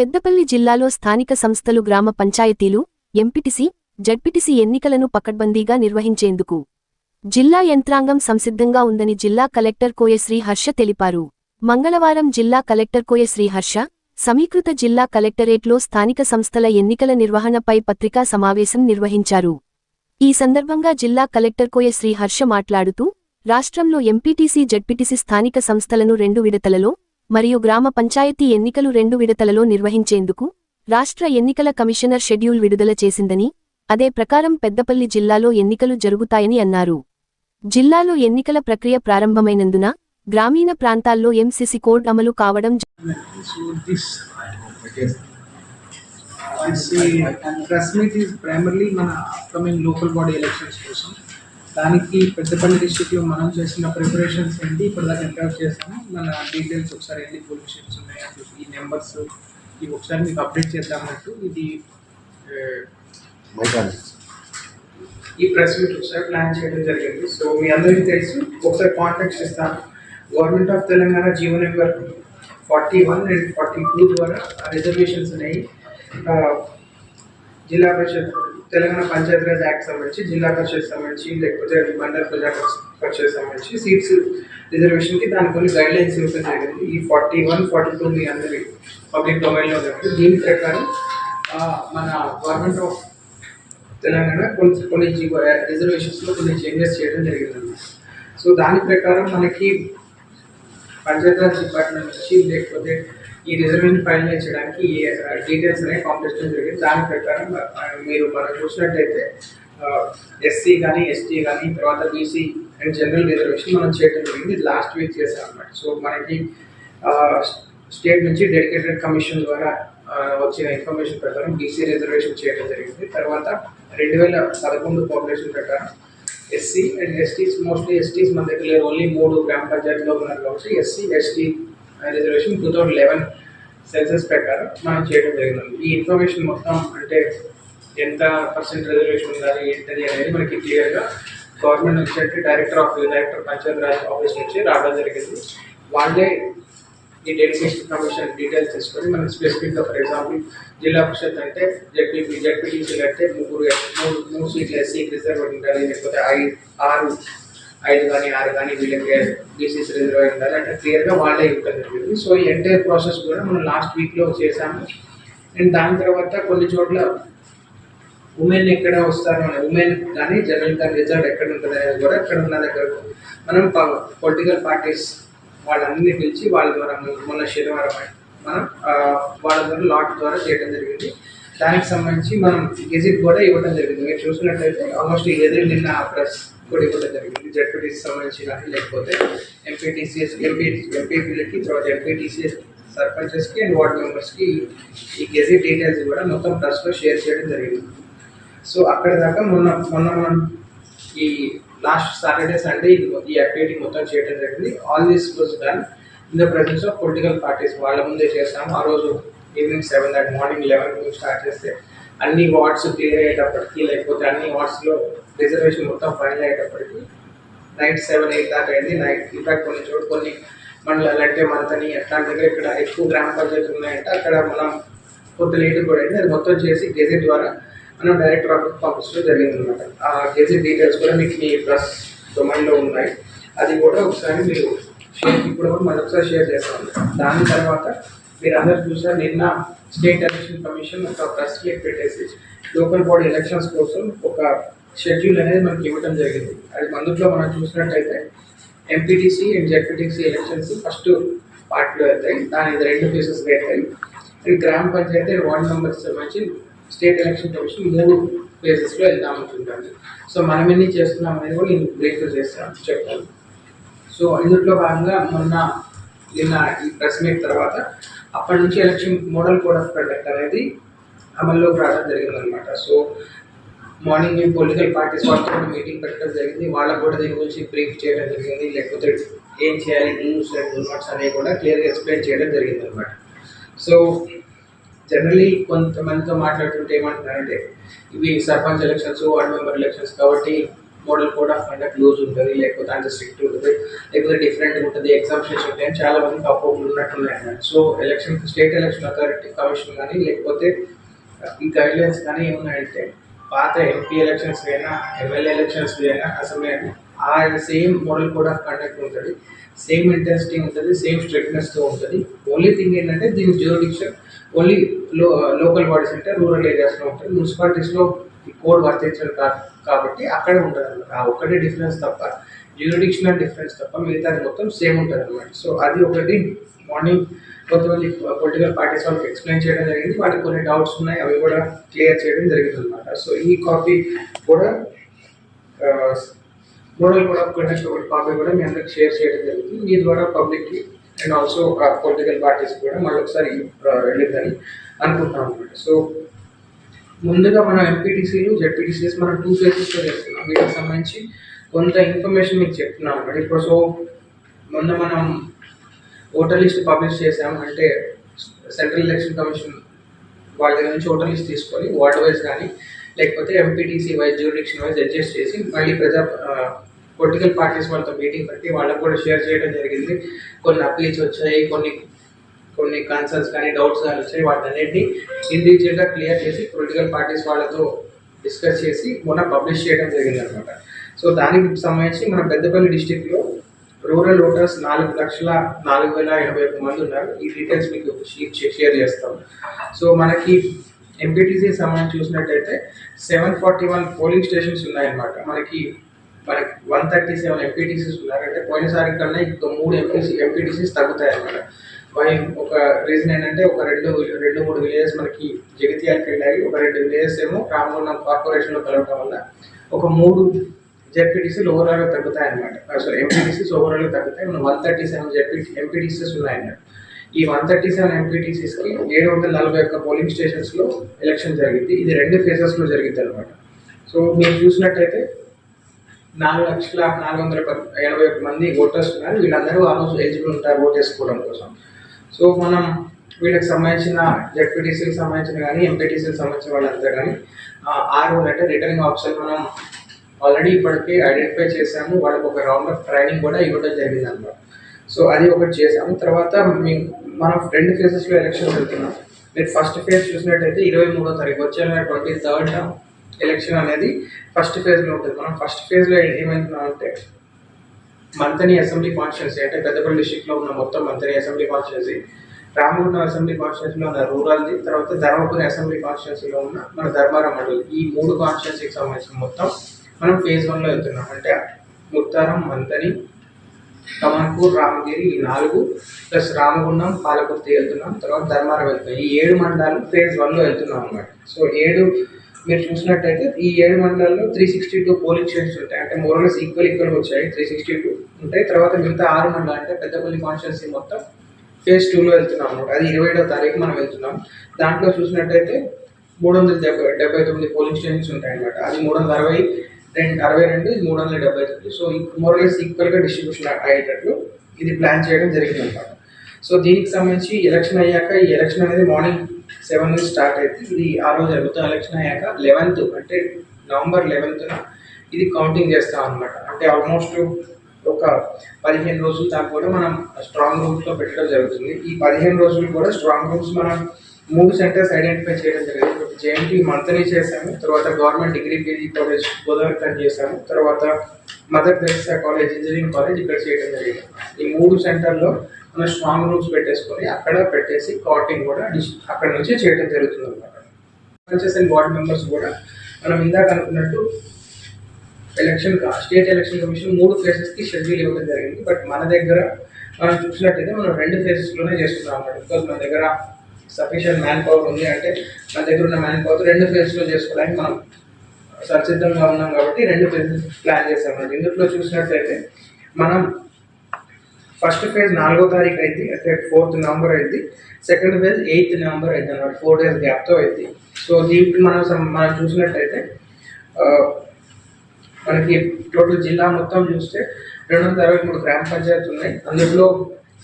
పెద్దపల్లి జిల్లాలో స్థానిక సంస్థలు గ్రామ పంచాయతీలు ఎంపిటిసి జడ్పిటిసి ఎన్నికలను పకడ్బందీగా నిర్వహించేందుకు జిల్లా యంత్రాంగం సంసిద్ధంగా ఉందని జిల్లా కలెక్టర్ కోయశ్రీ హర్ష తెలిపారు. మంగళవారం జిల్లా కలెక్టర్ కోయశ్రీ హర్ష సమీకృత జిల్లా కలెక్టరేట్లో స్థానిక సంస్థల ఎన్నికల నిర్వహణపై పత్రికా సమావేశం నిర్వహించారు. ఈ సందర్భంగా జిల్లా కలెక్టర్ కోయశ్రీ హర్ష మాట్లాడుతూ రాష్ట్రంలో ఎంపీటీసీ జడ్పీటీసీ స్థానిక సంస్థలను రెండు విడతలలో మరియు గ్రామ పంచాయతీ ఎన్నికలు రెండు విడతలలో నిర్వహించేందుకు రాష్ట్ర ఎన్నికల కమిషనర్ షెడ్యూల్ విడుదల చేసిందని అదే ప్రకారం పెద్దపల్లి జిల్లాలో ఎన్నికలు జరుగుతాయని అన్నారు. జిల్లాలో ఎన్నికల ప్రక్రియ ప్రారంభమైనందున గ్రామీణ ప్రాంతాల్లో ఎంసిసి కోడ్ అమలు కావడం ప్రెస్ మీట్ this, ప్రైమర్లీ మన అప్కమింగ్ లోకల్ బాడీ ఎలక్షన్స్ కోసం. దానికి పెద్దపల్లి డిస్ట్రిక్ట్లో మనం చేసిన ప్రిపరేషన్స్ ఏంటి? ఇప్పటిదాకా ఎంకరేజ్ చేస్తాము చేసాము మన డీటెయిల్స్ ఒకసారి ఎన్ని పోలీస్ ఉన్నాయి? ఈ నెంబర్స్ ఇవి ఒకసారి మీకు అప్డేట్ చేద్దామన్నట్టు ఇది ఈ ప్రెస్ మీట్ ఒకసారి ప్లాన్ చేయడం జరిగింది. సో మీ అందరికీ తెలుసు ఒకసారి కాంటాక్ట్స్ ఇస్తాను. Government of Telangana GO number forty one and forty two ద్వారా రిజర్వేషన్స్ ఉన్నాయి జిల్లా పరిషత్ తెలంగాణ పంచాయతీరాజ్ యాక్ట్ సంబంధించి జిల్లా పరిషత్ సంబంధించి లేకపోతే మండల ప్రజా పరిషత్ సంబంధించి సీట్స్ రిజర్వేషన్కి దాని కొన్ని గైడ్ లైన్స్ ఇవ్వడం జరిగింది. ఈ ఫార్టీ వన్ ఫార్టీ టూ మీ అందరి పబ్లిక్ డొమైన్లో ఉన్నట్టు. దీని ప్రకారం మన గవర్నమెంట్ ఆఫ్ తెలంగాణ కొన్ని కొన్ని రిజర్వేషన్స్లో కొన్ని చేంజెస్ చేయడం జరిగింది సో దాని ప్రకారం మనకి పంచాయతీరాజ్ డిపార్ట్మెంట్ నుంచి లేకపోతే ఈ రిజర్వేషన్ ఫైనలైజ్ చేయడానికి డీటెయిల్స్ అనేవి పంపించడం జరిగింది. దాని ప్రకారం మీరు మనం చూసినట్టయితే ఎస్సీ కానీ ఎస్టీ కానీ తర్వాత బీసీ అండ్ జనరల్ రిజర్వేషన్ మనం చేయడం జరిగింది. లాస్ట్ వీక్ చేసాం అన్నమాట సో మనకి స్టేట్ నుంచి డెడికేటెడ్ కమిషన్ ద్వారా వచ్చిన ఇన్ఫర్మేషన్ ప్రకారం బీసీ రిజర్వేషన్ చేయడం జరిగింది. తర్వాత రెండు వేల పదకొండు పాపులేషన్ ప్రకారం SC and STs mostly STs మన దగ్గర ఓన్లీ మూడు గ్రామ పంచాయతీలో ఉన్నారు కాబట్టి SC ST reservation two thousand eleven census ప్రకారం మనం చేయడం జరిగింది. ఈ ఇన్ఫర్మేషన్ మొత్తం అంటే ఎంత పర్సెంట్ రిజర్వేషన్ ఉండాలి ఏంటది అనేది మనకి క్లియర్గా గవర్నమెంట్ నుంచి director of director panchayat raj office నుంచి రావడం జరిగింది. వాళ్ళే ఈ డెడికేషన్ కమిషన్ డీటెయిల్స్ తీసుకొని మనం స్పెసిఫిక్గా ఫర్ ఎగ్జాంపుల్ జిల్లా పరిషత్ అంటే జడ్పీపీ జడ్పీటీసీలు అంటే ముగ్గురు మూడు మూడు సీట్లు ఎస్సీ రిజర్వ్ ఉండాలి లేకపోతే ఐదు ఆరు ఐదు కానీ ఆరు కానీ వీళ్ళకి బీసీసీ రిజర్వ్ ఉండాలి అంటే క్లియర్గా వాళ్ళే ఇవ్వడం జరిగింది సో ఈ ఎంటైర్ ప్రాసెస్ కూడా మనం లాస్ట్ వీక్లో చేశాము. అండ్ దాని తర్వాత కొన్ని చోట్ల ఉమెన్ ఎక్కడ వస్తారు అని ఉమెన్ కానీ జనరల్ కానీ రిజల్ట్ ఎక్కడ ఉంటుంది అనేది కూడా ఎక్కడ ఉన్న దగ్గర మనం పొలిటికల్ పార్టీస్ వాళ్ళందరినీ పిలిచి వాళ్ళ ద్వారా మొన్న శనివారం మనం వాళ్ళ ద్వారా లాట్ ద్వారా చేయడం జరిగింది. దానికి సంబంధించి మనం గెజిట్ కూడా ఇవ్వడం జరిగింది. మీరు చూసినట్లయితే ఆల్మోస్ట్ ఈ గెజిట్ నిన్న ప్రెస్ కూడా ఇవ్వడం జరిగింది. జడ్పీటీసీ సంబంధించిన లేకపోతే ఎంపీటీసీఎస్ ఎంపీ ఎంపీపీలకి తర్వాత ఎంపీటీసీఎస్ సర్పంచెస్కి అండ్ వార్డ్ మెంబర్స్కి ఈ గెజీ డీటెయిల్స్ కూడా మొత్తం ప్రెస్లో షేర్ చేయడం జరిగింది. సో అక్కడ దాకా మొన్న మొన్న మనం ఈ లాస్ట్ సాటర్డే సండే ఇది ఈ యాక్టివిటీ మొత్తం చేయడం జరిగింది. All this was done in the presence of political parties వాళ్ళ ముందే చేస్తాము. ఆ రోజు ఈవినింగ్ సెవెన్ దాట్ మార్నింగ్ లెవెన్ స్టార్ట్ చేస్తే అన్ని వార్డ్స్ క్లియర్ అయ్యేటప్పటికి లేకపోతే అన్ని వార్డ్స్లో రిజర్వేషన్ మొత్తం ఫైనల్ అయ్యేటప్పటికి నైట్ సెవెన్ ఎయిట్ దాకా అయింది. నైట్ ఇన్ఫాక్ట్ కొన్ని చోటు కొన్ని మండలాలు అంటే మంతని అట్లాంటి దగ్గర ఇక్కడ ఎక్కువ గ్రామ పంచాయతీలు ఉన్నాయంటే అక్కడ మనం కొంత లేట్ కూడా అయింది. అది మొత్తం చేసి గెజెట్ ద్వారా మనం డైరెక్టర్ ఆఫీస్ పంపించడం జరిగింది అనమాట ఆ గెజెట్ డీటెయిల్స్ కూడా మీకు మీ ప్లస్ డొమైన్లో ఉన్నాయి. అది కూడా ఒకసారి మీరు షేర్ ఇప్పుడు కూడా మళ్ళీ ఒకసారి షేర్ చేస్తాం. దాని తర్వాత మీరు అందరు చూసారు నిన్న స్టేట్ ఎలక్షన్ కమిషన్ ఒక ప్రెస్ క్లిప్ పెట్టేసి లోకల్ బాడీ ఎలక్షన్స్ కోసం ఒక షెడ్యూల్ అనేది మనకి ఇవ్వడం జరిగింది. అది అందులో మనం చూసినట్టయితే MPTC and ZPTC elections first పార్ట్లో అవుతాయి దాని రెండు ఫేసెస్ అవుతాయి అండ్ గ్రామ పంచాయతీ అండ్ వార్డ్ మెంబర్స్ సంబంధించి స్టేట్ ఎలక్షన్ కమిషన్ మూడు ఫేజెస్లో వెళ్దాం అనుకుంటాను. సో మనం ఎన్ని చేస్తున్నాం అనేది కూడా నేను బ్రేక్ చేస్తాను చెప్తాను. సో ఇందులో భాగంగా మొన్న నిన్న ఈ ప్రెస్ మీట్ తర్వాత అప్పటి నుంచి election model code of conduct అనేది అమల్లోకి రావడం జరిగిందనమాట. సో మార్నింగ్ మేము పొలిటికల్ పార్టీస్ వాళ్ళతో మీటింగ్ పెట్టడం జరిగింది. వాళ్ళకు కూడా దీని గురించి బ్రీఫ్ చేయడం జరిగింది. లేకపోతే ఏం చేయాలి న్యూస్ అండ్ నోట్స్ అనేవి కూడా క్లియర్గా ఎక్స్ప్లెయిన్ చేయడం జరిగింది అనమాట సో జనరలీ కొంతమందితో మాట్లాడుతుంటే ఏమంటున్నారంటే ఇవి sarpanch elections ward member elections కాబట్టి model code of conduct loose ఉంటుంది లేకపోతే అంత స్ట్రిక్ట్ ఉంటుంది లేకపోతే డిఫరెంట్ ఉంటుంది ఎగ్జామ్షన్స్ ఉంటాయి చాలా మంది అపోహలు ఉన్నట్టున్నాయి అన్నమాట. So election state election authority commission కానీ లేకపోతే ఈ గైడ్లైన్స్ కానీ ఏమున్నాయంటే పాత ఎంపీ ఎలక్షన్స్ అయినా ఎమ్మెల్యే ఎలక్షన్స్ అయినా అసెంబ్లీ ఆ same model code of conduct ఉంటుంది సేమ్ ఇంటెన్సిటీ ఉంటుంది సేమ్ స్ట్రిక్ట్నెస్తో ఉంటుంది. ఓన్లీ థింగ్ ఏంటంటే దీని జ్యూరిడిక్షన్ ఓన్లీ లో లోకల్ బాడీస్ అంటే రూరల్ ఏరియాస్లో ఉంటుంది మున్సిపాలిటీస్లో ఈ కోడ్ వర్తించడం కాదు కాబట్టి అక్కడే ఉంటుంది అనమాట ఆ ఒక్కటే డిఫరెన్స్ తప్ప జ్యూరిడిక్షనల్ డిఫరెన్స్ తప్ప మిగతాది మొత్తం సేమ్ ఉంటుంది అనమాట సో అది ఒకటి మార్నింగ్ కొంతమంది పొలిటికల్ పార్టీస్ వాళ్ళకి ఎక్స్ప్లెయిన్ చేయడం జరిగింది. వాటికి కొన్ని డౌట్స్ ఉన్నాయి. అవి కూడా క్లియర్ చేయడం జరిగింది అనమాట సో ఈ కాపీ కూడా మోడల్ కూడా కండక్ట్ ఒకటి కాపీ కూడా మీ అందరికి షేర్ చేయడం జరిగింది. మీ ద్వారా పబ్లిక్కి అండ్ ఆల్సో పొలిటికల్ పార్టీస్ కూడా మళ్ళీ ఒకసారి వెళ్ళిందని అనుకుంటున్నాం అనమాట సో ముందుగా మనం ఎంపీటీసీలు జెడ్పీటీసీఎస్ మనం టూ ఫేజెస్లో చేస్తున్నాం. వీటికి సంబంధించి కొంత ఇన్ఫర్మేషన్ మీకు చెప్తున్నాం అనమాట ఇప్పుడు సో మొన్న మనం ఓటర్ లిస్ట్ పబ్లిష్ చేసాం అంటే సెంట్రల్ ఎలక్షన్ కమిషన్ వాళ్ళ దగ్గర నుంచి ఓటర్ లిస్ట్ తీసుకొని వార్డ్ వైజ్ కానీ లేకపోతే MPTC wise jurisdiction wise adjust చేసి మళ్ళీ ప్రజా పొలిటికల్ పార్టీస్ వాళ్ళతో మీటింగ్ పెట్టి వాళ్ళకు కూడా షేర్ చేయడం జరిగింది. కొన్ని అప్పీల్స్ వచ్చాయి కొన్ని కొన్ని కన్సర్న్స్ కానీ డౌట్స్ కానీ వచ్చాయి వాటన్నిటిని ఇండివిజువల్గా క్లియర్ చేసి పొలిటికల్ పార్టీస్ వాళ్ళతో డిస్కస్ చేసి మొన్న పబ్లిష్ చేయడం జరిగింది అనమాట సో దానికి సంబంధించి మన పెద్దపల్లి డిస్టిక్లో రూరల్ ఓటర్స్ నాలుగు లక్షల నాలుగు వేల ఎనభై ఒక్క మంది ఉన్నారు. ఈ డీటెయిల్స్ మీకు షీట్ షేర్ చేస్తాం. సో మనకి ఎంపీటీసీ సంబంధించి చూసినట్టయితే seven forty one polling stations ఉన్నాయన్నమాట. మనకి మనకి వన్ థర్టీ సెవెన్ ఎంపీటీసీస్ ఉన్నారంటే పోయినసారి కన్నా ఇంకో మూడు ఎంపీసీ ఎంపీటీసీస్ తగ్గుతాయి అన్నమాట వై ఒక రీజన్ ఏంటంటే ఒక రెండు రెండు మూడు విలేజెస్ మనకి జగిత్యాలకి వెళ్ళాయి. ఒక రెండు విలేజెస్ ఏమో రామగుండం కార్పొరేషన్లో కలవడం వల్ల ఒక మూడు జెడ్పీటీసీలు ఓవరాల్గా తగ్గుతాయి అనమాట సారీ ఎంపీటీసీస్ ఓవరాల్గా తగ్గుతాయి. మనం one thirty seven ZP MPTCs ఉన్నాయన్నమాట. ఈ వన్ థర్టీ సెవెన్ ఎంపీటీసీస్కి ఏడు వందల నలభై ఒక్క పోలింగ్ స్టేషన్స్లో ఎలక్షన్ జరిగింది. ఇది రెండు ఫేజెస్లో జరిగింది అనమాట సో మీరు చూసినట్టయితే నాలుగు లక్షల నాలుగు వందల ఎనభై ఒక్క మంది ఓటర్స్ ఉన్నారు. వీళ్ళందరూ ఆల్మోస్ట్ ఎలిజిబుల్ ఉంటారు ఓట్ వేసుకోవడం కోసం. సో మనం వీళ్ళకి సంబంధించిన జెడ్పీటీసీకి సంబంధించిన కానీ ఎంపీటీసీకి సంబంధించిన వాళ్ళంతా కానీ ఆరు అంటే రిటర్నింగ్ ఆఫీసర్ మనం ఆల్రెడీ ఇప్పటికే ఐడెంటిఫై చేసాము వాళ్ళకి ఒక రౌండ్ ఆఫ్ ట్రైనింగ్ కూడా ఇవ్వడం జరిగింది అనమాట సో అది ఒకటి చేసాము తర్వాత మనం రెండు ఫేజెస్లో ఎలక్షన్ వెళ్తున్నాం మీరు ఫస్ట్ ఫేజ్ చూసినట్టయితే ఇరవై మూడో తారీఖు వచ్చే ట్వంటీ థర్డ్ ఎలక్షన్ అనేది ఫస్ట్ ఫేజ్లో ఉంటుంది. మనం ఫస్ట్ ఫేజ్లో ఏమవుతున్నాం అంటే మంతని అసెంబ్లీ కాన్స్టిట్యున్సీ అంటే పెద్దపల్లి డిస్టిక్లో ఉన్న మొత్తం Manthani assembly constituency Ramagundam assembly కాన్స్టిట్యున్సీలో ఉన్న రూరల్ది తర్వాత ధర్మపురి అసెంబ్లీ కాన్స్టిట్యున్సీలో ఉన్న మన ధర్మారం మండలి. ఈ మూడు కాన్స్టిట్యున్సీకి సంబంధించిన మొత్తం మనం ఫేజ్ వన్లో వెళ్తున్నాం. అంటే ముత్తారం మంతని కమన్పూర్ రామగిరి ఈ నాలుగు ప్లస్ రామగుండం పాలకుర్తి వెళ్తున్నాం. తర్వాత ధర్మారం వెళ్తున్నాం. ఈ ఏడు మండలాలు ఫేజ్ వన్లో వెళ్తున్నాం అనమాట సో ఏడు మీరు చూసినట్టయితే ఈ ఏడు మండలాల్లో three sixty two polling stations ఉంటాయి. అంటే మోరల్స్ ఈక్వల్ ఈక్వల్ వచ్చాయి త్రీ సిక్స్టీ టూ ఉంటాయి. తర్వాత మిగతా ఆరు మండలాలు అంటే పెద్దపల్లి కాన్స్టిట్యున్సీ మొత్తం ఫేజ్ టూలో వెళ్తున్నాం అనమాట అది ఇరవై ఏడవ తారీఖు మనం వెళ్తున్నాం. దాంట్లో చూసినట్టయితే మూడు వందల డెబ్బై డెబ్బై తొమ్మిది పోలింగ్ స్టేషన్స్ ఉంటాయి అనమాట అది మూడు వందల అరవై రెండు అరవై రెండు ఇది మూడు వందల డెబ్బై తొమ్మిది. సో మోరల్స్ ఈక్వల్గా డిస్ట్రిబ్యూషన్ అయ్యేటట్లు ఇది ప్లాన్ చేయడం జరిగింది అనమాట సో దీనికి సంబంధించి ఎలక్షన్ అయ్యాక ఈ ఎలక్షన్ అనేది మార్నింగ్ సెవెన్ నుంచి స్టార్ట్ అయితే ఇది ఆ రోజు జరుగుతుంది ఎలక్షన్ అయ్యాక లెవెన్త్ అంటే నవంబర్ లెవెన్త్న ఇది కౌంటింగ్ చేస్తాం అనమాట అంటే ఆల్మోస్ట్ ఒక పదిహేను రోజుల దాకా కూడా మనం స్ట్రాంగ్ రూమ్స్లో పెట్టడం జరుగుతుంది. ఈ పదిహేను రోజులు కూడా స్ట్రాంగ్ రూమ్స్ మనం మూడు సెంటర్స్ ఐడెంటిఫై చేయడం జరిగింది. జేఎన్టీ మంత్లీ చేశాము తర్వాత government degree PG college Godavari చేశాము తర్వాత Mother Teresa college engineering college ఇక్కడ చేయడం జరిగింది. ఈ మూడు సెంటర్లో మనం స్ట్రాంగ్ రూమ్స్ పెట్టేసుకొని అక్కడ పెట్టేసి కాటింగ్ కూడా అక్కడ నుంచి చేయడం జరుగుతుంది అనమాట అండ్ వార్డ్ మెంబర్స్ కూడా మనం ఇందాక అనుకున్నట్టు ఎలక్షన్ స్టేట్ ఎలక్షన్ కమిషన్ మూడు ఫేజెస్కి షెడ్యూల్ ఇవ్వడం జరిగింది. బట్ మన దగ్గర మనం చూసినట్టయితే మనం రెండు ఫేజెస్లోనే చేస్తున్నాం అన్నమాట. బికాజ్ మన దగ్గర సఫిషియంట్ మ్యాన్ పవర్ ఉంది అంటే మన దగ్గర ఉన్న మ్యాన్ పవర్ రెండు ఫేజెస్లో చేసుకోవడానికి మనం సచిద్ధంగా ఉన్నాం కాబట్టి రెండు ఫేజెస్ ప్లాన్ చేస్తాం అన్నమాట. ఇందులో చూసినట్లయితే మనం ఫస్ట్ ఫేజ్ నాలుగో తారీఖు అయింది అంటే ఫోర్త్ నవంబర్ అయింది సెకండ్ ఫేజ్ ఎయిత్ నవంబర్ అయింది అనమాట ఫోర్ డేస్ గ్యాప్తో అయింది. సో దీనికి మనం మనం చూసినట్టయితే మనకి టోటల్ జిల్లా మొత్తం చూస్తే రెండు వందల అరవై మూడు గ్రామ పంచాయతీ ఉన్నాయి. అందులో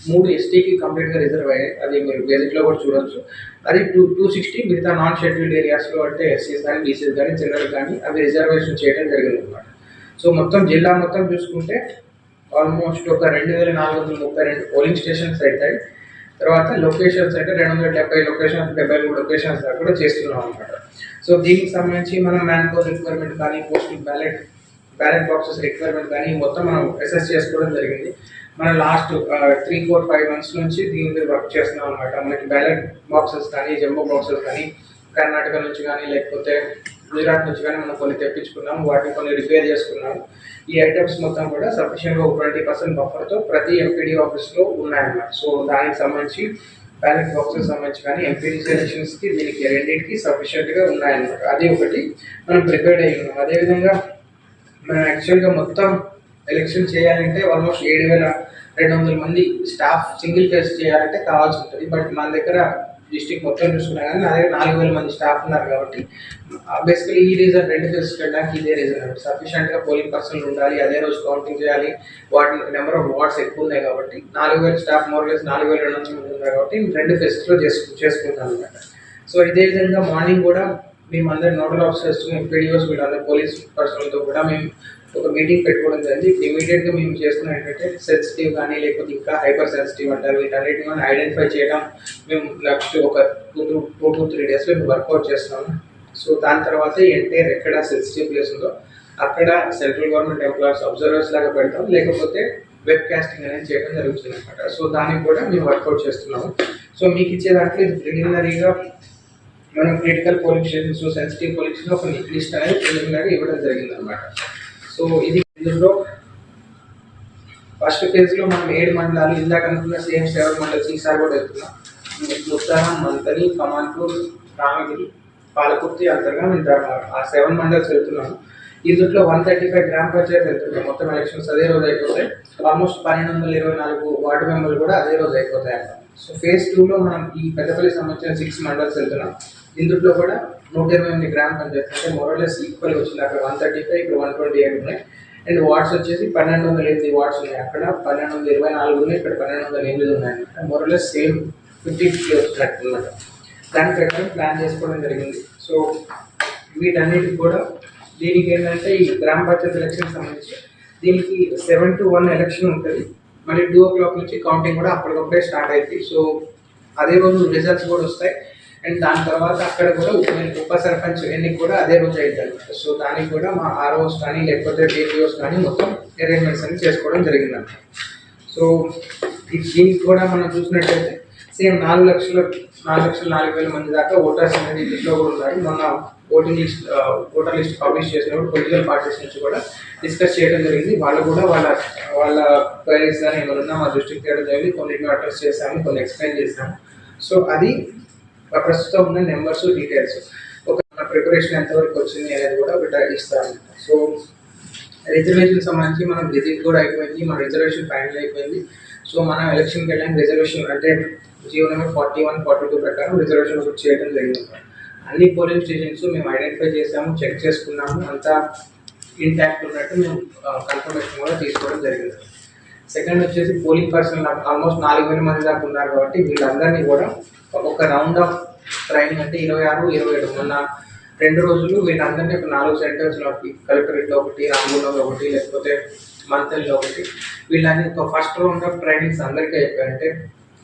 మూడు ఎస్టీకి కంప్లీట్గా రిజర్వ్ అయ్యాయి. అది మీరు గెజెట్లో కూడా చూడొచ్చు. అది టూ టూ సిక్స్టీ మిగతా నాన్ షెడ్యూల్డ్ ఏరియాస్లో అంటే ఎస్సీస్ కానీ బీసీస్ కానీ జనరల్ కానీ అవి రిజర్వేషన్ చేయడం జరిగింది అనమాట సో మొత్తం జిల్లా మొత్తం చూసుకుంటే ఆల్మోస్ట్ ఒక రెండు వేల నాలుగు వందల ముప్పై రెండు పోలింగ్ స్టేషన్స్ అవుతాయి. తర్వాత లొకేషన్స్ అంటే రెండు వందల డెబ్బై లొకేషన్స్ డెబ్బై మూడు లొకేషన్స్ దాకా కూడా చేస్తున్నాం అనమాట సో దీనికి సంబంధించి మనం మ్యాన్ పవర్ రిక్వైర్మెంట్ కానీ postal ballot ballot boxes requirement కానీ మొత్తం మనం అసెస్ చేసుకోవడం జరిగింది. మన last three four five months నుంచి దీని మీద వర్క్ చేస్తున్నాం అనమాట మనకి బ్యాలెట్ బాక్సెస్ కానీ జంబో బాక్సెస్ కానీ కర్ణాటక నుంచి కానీ లేకపోతే గుజరాత్ నుంచి కానీ మనం కొన్ని తెప్పించుకున్నాం వాటిని కొన్ని రిపేర్ చేసుకున్నాం ఈ ఐటమ్స్ మొత్తం కూడా సఫిషియెంట్గా ఒక ట్వంటీ పర్సెంట్ బఫర్తో ప్రతి ఎంపీడీ ఆఫీస్లో ఉన్నాయన్నమాట. సో దానికి సంబంధించి బ్యాలెట్ బాక్సెస్ సంబంధించి కానీ ఎంపీడీ సెలక్షన్స్కి దీనికి రెండింటికి సఫిషియెంట్గా ఉన్నాయన్నమాట. అది ఒకటి మనం ప్రిపేర్డ్ అయ్యి ఉన్నాం. అదేవిధంగా మనం యాక్చువల్గా మొత్తం ఎలక్షన్ చేయాలంటే ఆల్మోస్ట్ ఏడు వేల రెండు వందల మంది స్టాఫ్ సింగిల్ ఫేస్ చేయాలంటే కావాల్సి ఉంటుంది. బట్ మన దగ్గర డిస్టిక్ మొత్తం చూసుకున్నా కానీ నా దగ్గర నాలుగు వేల మంది స్టాఫ్ ఉన్నారు కాబట్టి బేసికలీ ఈ రీజన్ రెండు ఫేస్ వెళ్ళడానికి ఇదే రీజన్ అండి సఫిషియెంట్గా పోలింగ్ పర్సన్లు ఉండాలి అదే రోజు కౌంటింగ్ చేయాలి వాటి నెంబర్ ఆఫ్ వార్డ్స్ ఎక్కువ ఉన్నాయి కాబట్టి నాలుగు వేల స్టాఫ్ మోర్లెస్ నాలుగు వేల రెండు వందల మంది ఉన్నారు కాబట్టి రెండు ఫేసెస్లో చేసు చేసుకుంటాం అనమాట సో ఇదే విధంగా మార్నింగ్ కూడా మేము అందరు నోడల్ ఆఫీసర్స్ ఎంపీడీఓస్ వీళ్ళందరూ పోలీస్ పర్సనల్తో కూడా మేము ఒక మీటింగ్ పెట్టుకోవడం జరిగింది. ఇమీడియట్గా మేము చేస్తున్నాం ఏంటంటే సెన్సిటివ్ కానీ లేకపోతే ఇంకా హైపర్ సెన్సిటివ్ అంటారు. వీటన్నిటిని మనం ఐడెంటిఫై చేయడం. మేము నెక్స్ట్ ఒక two two two two three డేస్లో మేము వర్కౌట్ చేస్తున్నాము సో దాని తర్వాత ఎంటైర్ ఎక్కడ సెన్సిటివ్ ప్లేస్ ఉందో అక్కడ సెంట్రల్ గవర్నమెంట్ ఎంప్లాయర్స్ అబ్జర్వర్స్ లాగా పెడతాం. లేకపోతే వెబ్ కాస్టింగ్ అనేది చేయడం జరుగుతుంది అనమాట సో దానికి కూడా మేము వర్కౌట్ చేస్తున్నాము. సో మీకు ఇచ్చే దాంట్లో ఇది ప్రిలిమినరీగా మనం critical polling stations sensitive polling station ఒక లిస్ట్ అనేది ప్రిలిమినరీ ఇవ్వడం జరిగింది అనమాట సో ఇది ఇందులో ఫస్ట్ ఫేజ్లో మనం ఏడు మండలాలు ఇందాక అనుకున్న సేమ్ సెవెన్ మండల్స్ ఈసారి కూడా వెళ్తున్నాం. ఉత్తరం మంతని కమాన్పూర్ రామగిరి పాలకుర్తి అంతర్గా మేము ఆ సెవెన్ మండల్స్ వెళ్తున్నాము. ఇందులో వన్ థర్టీ ఫైవ్ గ్రామ పంచాయతీ వెళ్తున్నాం మొత్తం ఎలక్షన్స్ అదే రోజు అయిపోతాయి. ఆల్మోస్ట్ పన్నెండు వందల ఇరవై నాలుగు వార్డు మెంబర్లు కూడా అదే రోజు అయిపోతాయి సో ఫేజ్ టూలో మనం ఈ పెద్దపల్లి సంబంధించిన సిక్స్ మండల్స్ వెళ్తున్నాం. ఇందులో కూడా నూట ఇరవై ఎనిమిది గ్రామ్ అని అంటే మోరలెస్ ఈక్వల్ వచ్చింది. అక్కడ వన్ థర్టీ ఫైవ్ ఇక్కడ వన్ ట్వంటీ ఎయిట్ ఉన్నాయి. అండ్ వార్డ్స్ వచ్చేసి పన్నెండు వందల ఎనిమిది వార్డ్స్ ఉన్నాయి. అక్కడ పన్నెండు వందల ఇరవై నాలుగు ఉన్నాయి. ఇక్కడ పన్నెండు వందల ఎనిమిది ఉన్నాయి అనమాట మోరలెస్ సేమ్ ఫిఫ్టీ ఫిఫ్టీ వచ్చినట్టు అనమాట దాని ప్రకారం ప్లాన్ చేసుకోవడం జరిగింది. సో వీటన్నిటికి కూడా దీనికి ఏంటంటే ఈ గ్రామ పంచాయత్ ఎలక్షన్ సంబంధించి దీనికి సెవెన్ టు వన్ ఎలక్షన్ ఉంటుంది. మళ్ళీ టూ ఓ క్లాక్ నుంచి కౌంటింగ్ కూడా అప్పటికప్పుడే స్టార్ట్ అవుతుంది సో అదే రోజు రిజల్ట్స్ కూడా వస్తాయి. అండ్ దాని తర్వాత అక్కడ కూడా ఉప సర్పంచ్ ఎన్నిక కూడా అదే రోజు అయిందనమాట సో దానికి కూడా మా ఆర్ఓస్ కానీ లేకపోతే డిపిఓస్ కానీ మొత్తం అరేంజ్మెంట్స్ అన్ని చేసుకోవడం జరిగిందన్నమాట సో దీనికి కూడా మనం చూసినట్టయితే సేమ్ నాలుగు లక్షల నాలుగు లక్షల నాలుగు వేల మంది దాకా ఓటర్స్ అనేది లిస్ట్లో కూడా ఉన్నారు. మొన్న voting list voter list publish చేసినప్పుడు పొలిటికల్ పార్టీస్ నుంచి కూడా డిస్కస్ చేయడం జరిగింది. వాళ్ళు కూడా వాళ్ళ వాళ్ళ క్వైరీస్ కానీ ఏమైనా ఉన్నా మా దృష్టికి తేడం జరిగింది కొన్నిటిని అడ్రస్ చేశాము కొన్ని ఎక్స్ప్లెయిన్ చేశాము. సో అది ప్రస్తుతం ఉన్న నెంబర్స్ డీటెయిల్స్ ఒక ప్రిపరేషన్ ఎంతవరకు వచ్చింది అనేది కూడా ఒకటి ఇస్తాను. సో రిజర్వేషన్ సంబంధించి మనం విజిట్ కూడా అయిపోయింది మన రిజర్వేషన్ ఫైనల్ అయిపోయింది. సో మనం ఎలక్షన్కి వెళ్ళాం రిజర్వేషన్ అంటే GO number forty one forty two ప్రకారం రిజర్వేషన్ ఒకటి చేయడం జరిగింది. అన్ని పోలింగ్ స్టేషన్స్ మేము ఐడెంటిఫై చేసాము చెక్ చేసుకున్నాము. అంతా ఇంటాక్ట్ ఉన్నట్టు మేము కన్ఫర్మేషన్ కూడా తీసుకోవడం జరిగింది. సెకండ్ వచ్చేసి పోలింగ్ పర్సన్ ఆల్మోస్ట్ నాలుగు వేల మంది దాకా ఉన్నారు కాబట్టి వీళ్ళందరినీ కూడా ఒక రౌండ్ ఆఫ్ ట్రైనింగ్ అంటే ఇరవై ఆరు ఇరవై ఏడు. మొన్న రెండు రోజులు వీళ్ళందరినీ ఒక నాలుగు సెంటర్స్లో ఒకటి కలెక్టరేట్లో ఒకటి రామగుండంలో ఒకటి లేకపోతే మంతల్లో ఒకటి వీళ్ళని ఒక ఫస్ట్ రౌండ్ ఆఫ్ ట్రైనింగ్స్ అందరికీ అయిపోయాయి అంటే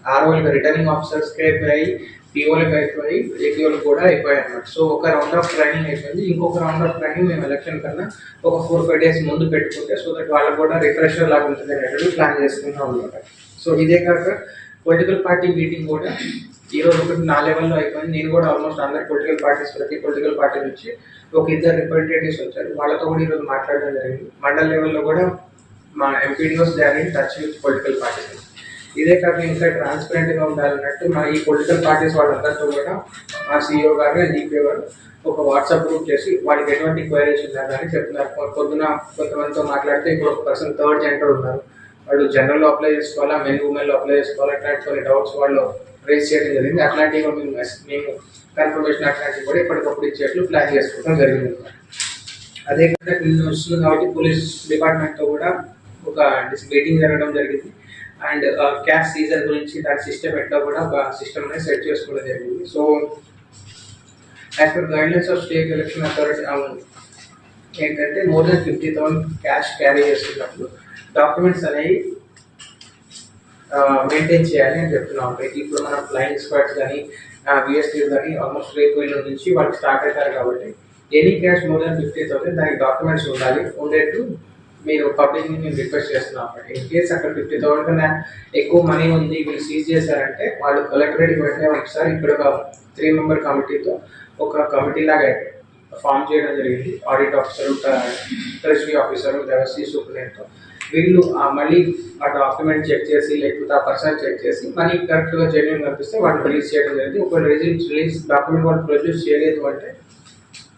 ఆర్ఓలకి రిటర్నింగ్ ఆఫీసర్స్కి అయిపోయాయి పిఓలకి అయిపోయి ఏపీఓలకు కూడా అయిపోయాయి అన్నమాట. సో ఒక రౌండ్ ఆఫ్ ట్రైనింగ్ అయిపోయింది. ఇంకొక రౌండ్ ఆఫ్ ట్రైనింగ్ మేము ఎలక్షన్ కన్నా ఒక ఫోర్ ఫైవ్ డేస్ ముందు పెట్టుకుంటే సో దట్ వాళ్ళకి కూడా రిఫ్రెషర్ లాగా ఉంటుంది అనేటువంటి ప్లాన్ చేసుకుంటాం అనమాట సో ఇదే కాక పొలిటికల్ పార్టీ మీటింగ్ కూడా ఈ రోజు ఒకటి నా లెవెల్లో అయిపోయింది. నేను కూడా ఆల్మోస్ట్ అందరి పొలిటికల్ పార్టీస్ ప్రతి పొలిటికల్ పార్టీ నుంచి ఒక ఇద్దరు రిప్రజెంటేటివ్స్ వచ్చారు. వాళ్ళతో కూడా ఈరోజు మాట్లాడడం జరిగింది. మండల్ లెవెల్లో కూడా మా MPDOs they are in touch with political parties ఇదే కాక ఇంకా ట్రాన్స్పరెంట్గా ఉండాలన్నట్టు మా ఈ పొలిటికల్ పార్టీస్ వాళ్ళందరితో కూడా మా సీఈఓ గారు అండ్ గారు ఒక వాట్సాప్ గ్రూప్ చేసి వాడికి ఎటువంటి క్వైరీస్ ఉన్నా కానీ చెప్తున్నారు. పొద్దున కొంతమందితో మాట్లాడితే ఇప్పుడు ఒక పర్సన్ థర్డ్ జెండర్ ఉన్నారు. వాళ్ళు జనరల్లో అప్లై చేసుకోవాలా మెన్ ఉమెన్లో అప్లై చేసుకోవాలా అట్లాంటి కొన్ని డౌట్స్ వాళ్ళు రేస్ చేయడం జరిగింది. అట్లాంటివి మేము మేము కన్ఫర్మేషన్ అట్లాంటివి కూడా ఎప్పటికప్పుడు ఇచ్చేట్లు ప్లాన్ చేసుకోవడం జరిగింది. అదే కాకుండా నిన్న వస్తుంది కాబట్టి పోలీస్ డిపార్ట్మెంట్తో కూడా ఒక మీటింగ్ జరగడం జరిగింది. అండ్ క్యాష్ సీజర్ గురించి దాని సిస్టమ్ ఎట్లా కూడా ఒక సిస్టమ్ అనేది సెట్ చేసుకోవడం జరిగింది. So as per guidelines of state election authority ఏంటంటే more than fifty thousand cash carry చేస్తున్నప్పుడు డాక్యుమెంట్స్ అనేవి మెయింటైన్ చేయాలి అని చెప్తున్నాం. అంటే ఇప్పుడు మనం ఫ్లయింగ్ స్క్వాడ్స్ కానీ బిఎస్టీ కానీ ఆల్మోస్ట్ రేపు నుంచి వాళ్ళు స్టార్ట్ అవుతారు కాబట్టి any cash more than fifty thousand దానికి డాక్యుమెంట్స్ ఉండాలి. ఉండేట్టు మీరు పబ్లిక్ నేను రిక్వెస్ట్ చేస్తున్నాం. ఇన్ కేస్ అక్కడ ఫిఫ్టీ థౌసండ్ కన్నా ఎక్కువ మనీ ఉంది వీళ్ళు సీజ్ చేశారంటే వాళ్ళు కలెక్టరేట్కి వెంటనే ఒకసారి ఇక్కడ ఒక త్రీ మెంబర్ కమిటీతో ఒక కమిటీ లాగా ఫామ్ చేయడం జరిగింది. ఆడిట్ ఆఫీసర్ ట్రెజరీ ఆఫీసర్ వ్యవస్థ సూపరింటెండెంట్తో వీళ్ళు ఆ మళ్ళీ ఆ డాక్యుమెంట్ చెక్ చేసి లేకపోతే ఆ పర్సన్ చెక్ చేసి మనీ కరెక్ట్గా జెన్యున్ కనిపిస్తే వాళ్ళు రిలీజ్ చేయడం జరిగింది. ఒకవేళ రిలీజ్ రిలీజ్ డాక్యుమెంట్ వాళ్ళు ప్రొడ్యూస్ చేయలేదు అంటే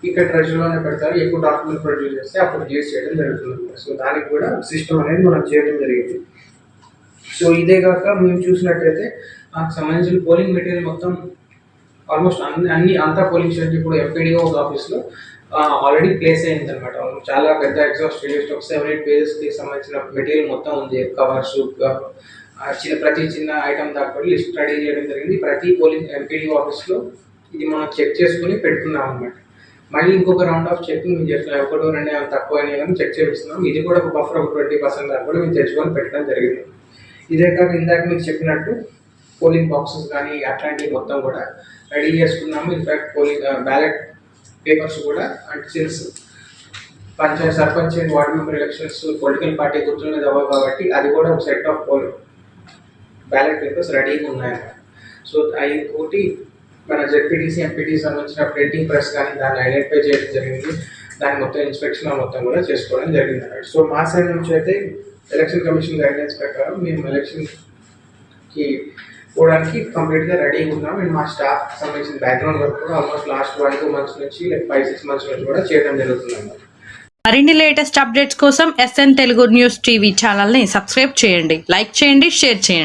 ఇక్కడ ట్రెజరీలోనే పెడతారు ఎక్కువ డాక్యుమెంట్ ప్రొడ్యూస్ చేస్తే అప్పుడు రిలీజ్ చేయడం జరుగుతుంది. సో దానికి కూడా సిస్టమ్ అనేది మనం చేయడం జరిగింది. సో ఇదే కాక మేము చూసినట్టయితే నాకు సంబంధించిన పోలింగ్ మెటీరియల్ మొత్తం ఆల్మోస్ట్ అన్ని అన్ని అంతా పోలింగ్ స్టేషన్ ఇప్పుడు ఎంపీడీఓ ఆఫీస్లో ఆల్రెడీ ప్లేస్ అయింది అనమాట చాలా పెద్ద ఎగ్జాస్ట్ లిస్ట్ ఒక సెవెన్ ఎయిట్ పేజెస్కి సంబంధించిన మెటీరియల్ మొత్తం ఉంది. కవర్స్ చిన్న ప్రతి చిన్న ఐటమ్ దాకా కూడా లిస్ట్ రెడీ చేయడం జరిగింది. ప్రతి పోలింగ్ ఎంపీడీఓ ఆఫీస్లో ఇది మనం చెక్ చేసుకుని పెట్టుకున్నాం అనమాట మళ్ళీ ఇంకొక రౌండ్ ఆఫ్ చెకింగ్ మేము చేస్తున్నాం. ఒకటో రెండు ఏమైనా తక్కువ అయినా కానీ చెక్ చేపిస్తున్నాం. ఇది కూడా ఒక బఫర్ ఒక ట్వంటీ పర్సెంట్ దాకా కూడా మేము తెచ్చుకొని పెట్టడం జరిగింది. ఇదే కాక ఇందాక మీకు చెప్పినట్టు పోలింగ్ బాక్సెస్ కానీ అట్లాంటివి మొత్తం కూడా రెడీ చేసుకున్నాము. ఇన్ఫాక్ట్ పోలింగ్ బ్యాలెట్ పేపర్స్ కూడా అంటే since panchayat sarpanch and ward member elections political party గుర్తున్నది అవ్వవు కాబట్టి అది కూడా ఒక set of poll ballot papers రెడీగా ఉన్నాయన్నమాట. సో అవి ఒకటి మన జెడ్పీటీసీ ఎంపీటీ సంబంధించిన ప్రింటింగ్ ప్రెస్ కానీ దాన్ని ఐడెంటిఫై చేయడం జరిగింది. దాని మొత్తం ఇన్స్పెక్షన్ మొత్తం కూడా చేసుకోవడం జరిగింది అన్నమాట. సో మా సైడ్ నుంచి అయితే ఎలక్షన్ కమిషన్ గైడ్లైన్స్ ప్రకారం మేము ఎలక్షన్కి పోవడానికి కంప్లీట్గా రెడీగా ఉన్నాం. అండ్ మా స్టాఫ్ సంబంధించిన బ్యాక్గ్రౌండ్ వర్క్ కూడా almost last one two months నుంచి లైక్ ఫైవ్ సిక్స్ మంత్స్ నుంచి కూడా చేయడం జరుగుతుంది మరిన్ని లేటెస్ట్ అప్డేట్స్ కోసం ఎస్ఎన్ తెలుగు న్యూస్ టీవీ ఛానల్ని సబ్స్క్రైబ్ చేయండి. లైక్ చేయండి షేర్ చేయండి.